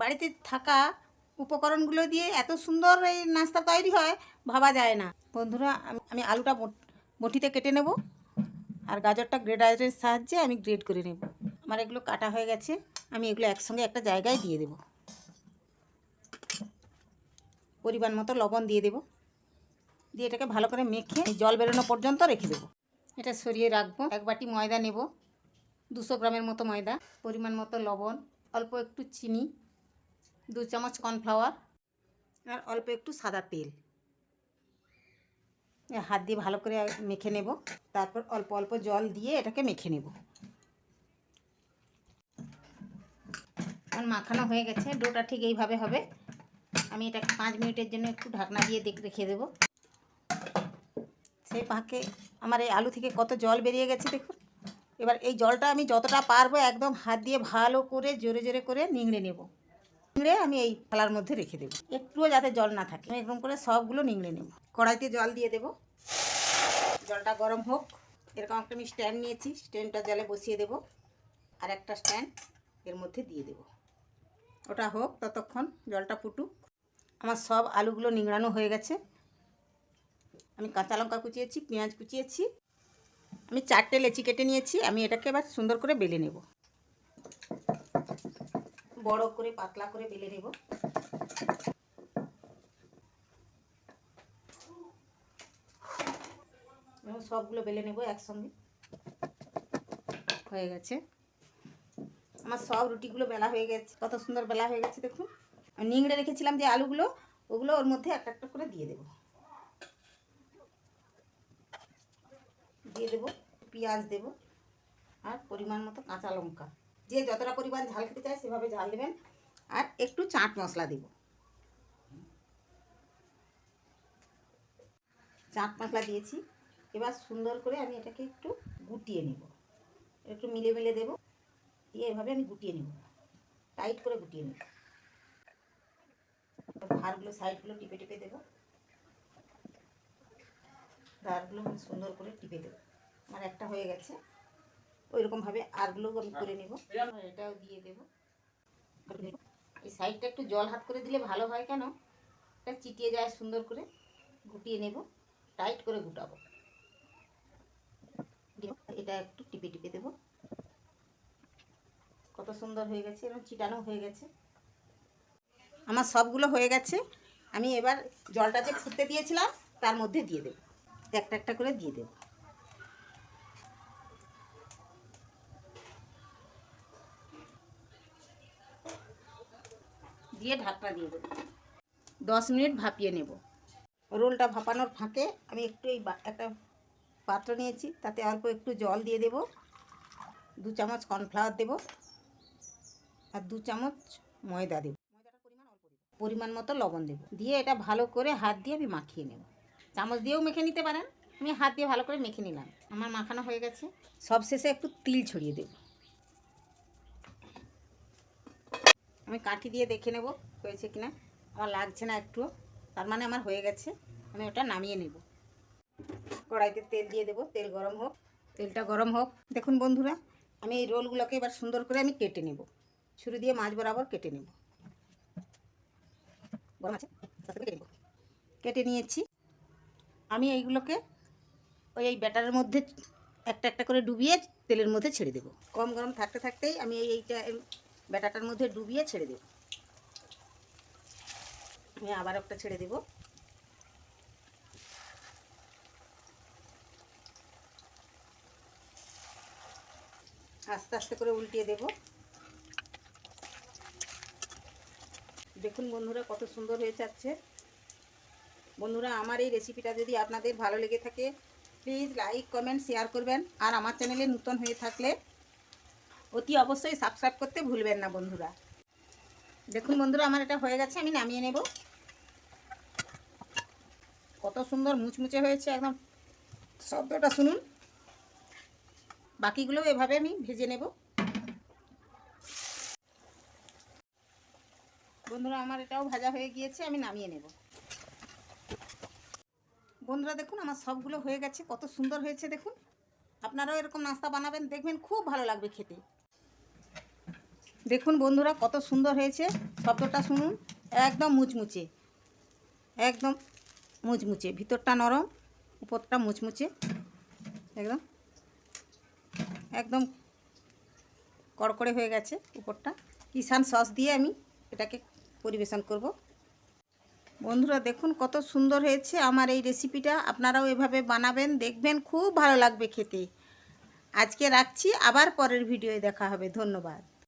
বাড়িতে থাকা উপকরণগুলো দিয়ে এত সুন্দর এই নাস্তা তৈরি হয়, ভাবা যায় না। বন্ধুরা, আমি- আলুটা বট- বটিতে কেটে নেব, আর গাজরটা গ্রেডারের সাহায্যে আমি গ্রেড করে নেব। আমার এগুলো কাটা হয়ে গেছে, আমি এগুলো একসঙ্গে একটা জায়গায় দিয়ে দেব। পরিমাণ মতো লবণ দিয়ে দেব। দিয়ে এটাকে ভালো করে মেখে জল বেরোনো পর্যন্ত রেখে দেবো। এটা সরিয়ে রাখব। এক বাটি ময়দা নেব, দুশো গ্রামের মতো ময়দা, পরিমাণ মতো লবণ, অল্প একটু চিনি দু চামচ কর্নফ্লাওয়ার আর অল্প একটু সাদা তেল। হাত দিয়ে ভালো করে মেখে নেব। তারপর অল্প অল্প জল দিয়ে এটাকে মেখে নেব। আমার মাখানো হয়ে গেছে। ডোটা ঠিক এইভাবে হবে। আমি এটা পাঁচ মিনিটের জন্য একটু ঢাকনা দিয়ে দেখ, রেখে দেবো। সেই পাকে আমার এই আলু থেকে কত জল বেরিয়ে গেছে দেখুন। এবার এই জলটা আমি যতটা পারব একদম হাত দিয়ে ভালো করে জোরে জোরে করে নিংড়ে নেব। নিংড়ে আমি এই থালার মধ্যে রেখে দেবো। একটুও যাতে জল না থাকে। আমি এরকম করে সবগুলো নিংড়ে নেব। কড়াইতে জল দিয়ে দেব। জলটা গরম হোক। এরকম একটা আমি স্ট্যান্ড নিয়েছি। স্ট্যান্ডটা জলে বসিয়ে দেব। আর একটা স্ট্যান্ড এর মধ্যে দিয়ে দেব। ওটা হোক ততক্ষণ জলটা ফুটুক। আমার সব আলুগুলো নিংড়ানো হয়ে গেছে। আমি কাঁচা লঙ্কা কুচিয়েছি, পেঁয়াজ কুচিয়েছি। আমি চারটে লেচি কেটে নিয়েছি। আমি এটাকে এবার সুন্দর করে বেলে নেব। বড় করে, পাতলা করে বেলে নেব। সবগুলো বেলে নেব একসঙ্গে। হয়ে গেছে। আমার সব রুটিগুলো বেলা হয়ে গেছে, কত সুন্দর বেলা হয়ে গেছে দেখুন। নিংড়ে রেখেছিলাম যে আলুগুলো, ওগুলো ওর মধ্যে একটা একটা করে দিয়ে দেবো। দিয়ে দেবো পেঁয়াজ দেবো আর পরিমাণ মতো কাঁচা লঙ্কা। যে যতটা পরিমাণ ঝাল খেতে চায় সেভাবে ঝাল দেবেন। আর একটু চাট মশলা দেব। চাট মশলা দিয়েছি। এবার সুন্দর করে আমি এটাকে একটু গুটিয়ে নেব। একটু মিলে মিলে দেবো। দিয়ে এভাবে আমি গুটিয়ে নেব। টাইট করে গুটিয়ে নেব। ধারগুলো সাইডগুলো টিপে টিপে দেবো। ধারগুলো সুন্দর করে টিপে দেবো। আমার একটা হয়ে গেছে। ওই রকমভাবে আরগুলোও আমি করে নেব। এটাও দিয়ে দেবো। এই সাইডটা একটু জল হাত করে দিলে ভালো হয় কেন? এটা চিটিয়ে যায় সুন্দর করে। গুটিয়ে নেব টাইট করে গুটাবো এটা একটু টিপে টিপে দেবো। কত সুন্দর হয়ে গেছে এবং চিটানো হয়ে গেছে। আমার সবগুলো হয়ে গেছে। আমি এবার জলটা যে ফুটতে দিয়েছিলাম তার মধ্যে দিয়ে দেবো। একটা একটা করে দিয়ে দেবো। দিয়ে ঢাকনা দিয়ে দেবো। দশ মিনিট ভাপিয়ে নেব। রোলটা ভাপানোর ফাঁকে আমি একটু এই একটা পাত্র নিয়েছি, তাতে অল্প একটু জল দিয়ে দেব। দু চামচ কর্নফ্লাওয়ার দেব আর দু চামচ ময়দা দেব। পরিমাণ অল্প পরিমাণ মতো লবণ দেব। দিয়ে এটা ভালো করে হাত দিয়ে আমি মাখিয়ে নেব। চামচ দিয়েও মেখে নিতে পারেন। আমি হাত দিয়ে ভালো করে মেখে নিলাম। আমার মাখানো হয়ে গেছে। সব শেষে একটু তিল ছড়িয়ে দেব। আমি কাঠি দিয়ে দেখে নেব হয়েছে কিনা। আমার লাগছে না একটু তার মানে আমার হয়ে গেছে। আমি ওটা নামিয়ে নেব। কড়াইতে তেল দিয়ে দেবো। তেল গরম হোক। তেলটা গরম হোক। দেখুন বন্ধুরা, আমি এই রোলগুলোকে এবার সুন্দর করে আমি কেটে নেব। ছুরি দিয়ে মাছ বরাবর কেটে নেব। গরম আছে? কেটে নেব। কেটে নিয়েছি। আমি এইগুলোকে ওই এই ব্যাটারের মধ্যে একটা একটা করে ডুবিয়ে তেলের মধ্যে ছেড়ে দেবো। কম গরম থাকতে থাকতেই আমি এই এইটা এই ব্যাটারটার মধ্যে ডুবিয়ে ছেড়ে দেব। আমি আবার একটা ছেড়ে দেব। আস্তে আস্তে করে উল্টিয়ে দেব। দেখুন বন্ধুরা কত সুন্দর হয়ে যাচ্ছে। বন্ধুরা, আমার এই রেসিপিটা যদি আপনাদের ভালো লেগে থাকে, প্লিজ লাইক, কমেন্ট, শেয়ার করবেন। আর আমার চ্যানেলে নতুন হয়ে থাকলে অতি অবশ্যই সাবস্ক্রাইব করতে ভুলবেন না বন্ধুরা। দেখুন বন্ধুরা, আমার এটা হয়ে গেছে, আমি নামিয়ে নেব। কত সুন্দর মুচমুচে হয়েছে, একদম শব্দটা শুনুন। বাকিগুলো এভাবে আমি ভেজে নেব। বন্ধুরা, আমার এটাও ভাজা হয়ে গিয়েছে, আমি নামিয়ে নেব। বন্ধুরা, দেখুন, আমার সবগুলো হয়ে গেছে, কত সুন্দর হয়েছে, দেখুন। আপনারাও এরকম নাস্তা বানাবেন, দেখবেন খুব ভালো লাগবে খেতে। দেখুন বন্ধুরা কত সুন্দর হয়েছে। শব্দটা শুনুন। একদম মুচমুচে। একদম মুচমুচে। ভিতরটা নরম, উপরটা মুচমুচে। একদম। একদম কড়কড়ে হয়ে গেছে উপরটা। কিষান সস দিয়ে আমি এটাকে পরিবেশন করব। বন্ধুরা দেখুন কত সুন্দর হয়েছে আমার এই রেসিপিটা। আপনারাও এভাবে বানাবেন, দেখবেন খুব ভালো লাগবে খেতে। আজকে রাখছি, আবার পরের ভিডিওয়ে দেখা হবে। ধন্যবাদ।